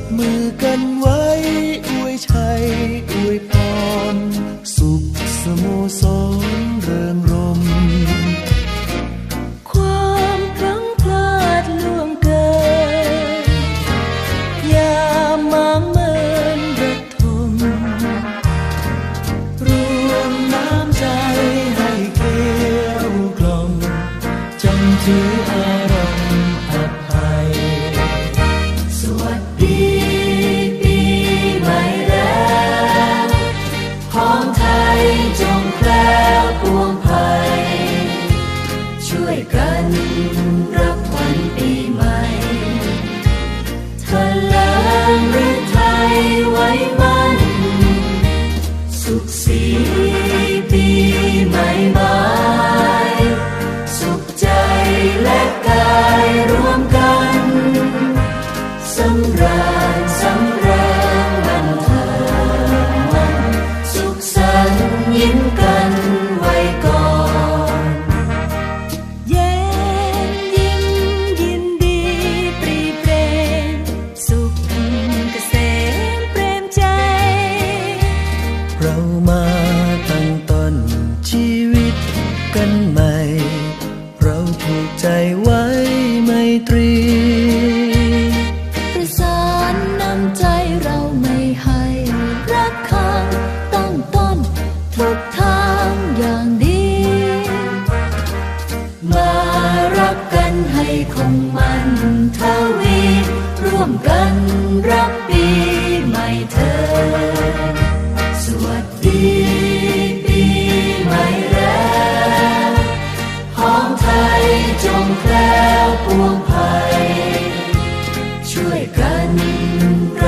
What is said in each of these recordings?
บมือกันไว้อวยชัยอวยพร สุขสโมสรเริงรม ความพลั้งพลาดล่วงเกิน อย่ามาเมินระทม รวมน้ำใจให้เกลียวกล่อมจำถืออารมณ์ วันรับขวัญปีใหม่เธอเลิงหรือไทยไว้มัน สุขสีปีใหม่มา เราไม่ให้รักข้างตั้งต้น ทุกทางอย่างดี มารักกันให้คงมันทวี ร่วมกันรับปีใหม่เธอ สวัสดีปีใหม่แล้วของไทยจงแคล้วปวงภัยช่วยกันรั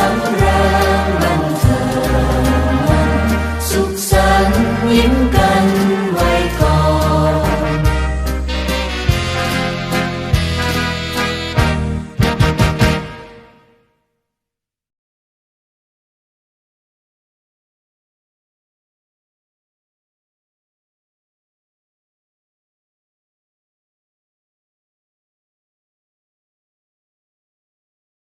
ญ